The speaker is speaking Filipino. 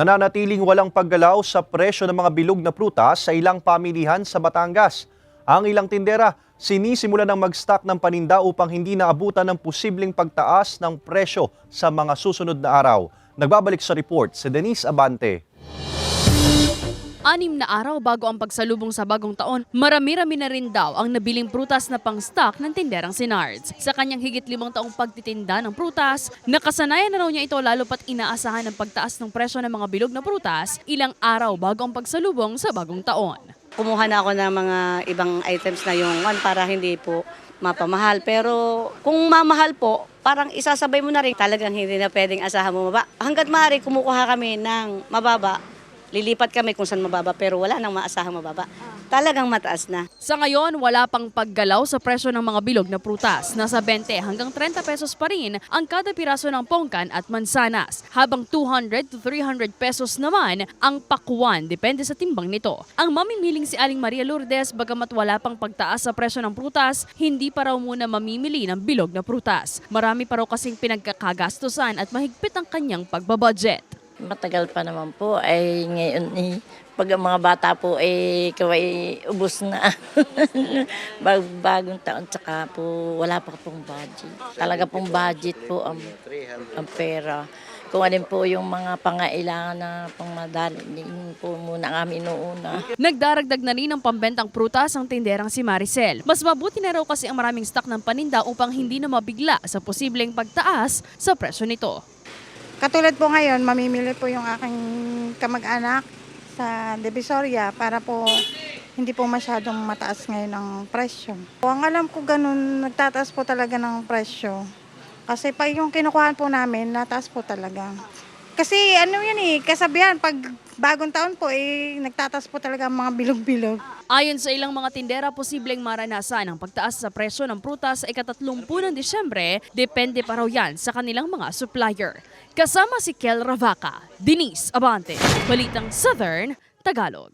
nananatiling walang paggalaw sa presyo ng mga bilog na prutas sa ilang pamilihan sa Batangas. Ang ilang tindera sinisimula ng mag-stock ng paninda upang hindi naabutan ng posibleng pagtaas ng presyo sa mga susunod na araw. Nagbabalik sa report si Denise Abante. Anim na araw bago ang pagsalubong sa bagong taon, marami-rami na rin daw ang nabiling prutas na pang-stock ng tinderang si Nards. Sa kanyang higit limang taong pagtitinda ng prutas, nakasanayan na raw niya ito lalo pat inaasahan ng pagtaas ng presyo ng mga bilog na prutas ilang araw bago ang pagsalubong sa bagong taon. Kumuha na ako ng mga ibang items na yung one para hindi po mapamahal. Pero kung mamahal po, parang isasabay mo na rin. Talagang hindi na pwedeng asahan mo mababa. Hanggat maaari, kumukuha kami ng mababa. Lilipat kami kung saan mababa pero wala nang maasahang mababa. Talagang mataas na. Sa ngayon, wala pang paggalaw sa presyo ng mga bilog na prutas. Nasa 20 hanggang 30 pesos pa rin ang kada piraso ng pongkan at mansanas, habang 200 to 300 pesos naman ang pakwan, depende sa timbang nito. Ang mamimiling si Aling Maria Lourdes, bagamat wala pang pagtaas sa presyo ng prutas, hindi pa raw muna mamimili ng bilog na prutas. Marami pa raw kasing pinagkakagastusan at mahigpit ang kanyang pagbabudget. Matagal pa naman po. Ay ngayon eh, pag ang mga bata po eh kaway ubos na. Bag, bagong taon tsaka po wala pa pong budget. Talaga pong budget po ang, ang pera. Kung alin po yung mga pangailangan na pangmadali, yun po muna ang amin inuuna. Nagdaragdag na rin ng pambentang prutas ang tinderang si Maricel. Mas mabuti na raw kasi ang maraming stock ng paninda upang hindi na mabigla sa posibleng pagtaas sa presyo nito. Katulad po ngayon, mamimili po yung aking kamag-anak sa Divisoria para po hindi po masyadong mataas ngayon ang presyo. O, ang alam ko ganun, nagtataas po talaga ng presyo. Kasi pa yung kinukuhaan po namin, nataas po talaga. Kasi ano yun eh, kasabihan, pag bagong taon po eh, nagtataas po talaga ang mga bilog-bilog. Ayon sa ilang mga tindera, posibleng maranasan ang pagtaas sa presyo ng prutas sa ikatatlumpu ng Disyembre, depende pa raw yan sa kanilang mga supplier. Kasama si Kel Ravaca, Denise Abante, Balitang Southern, Tagalog.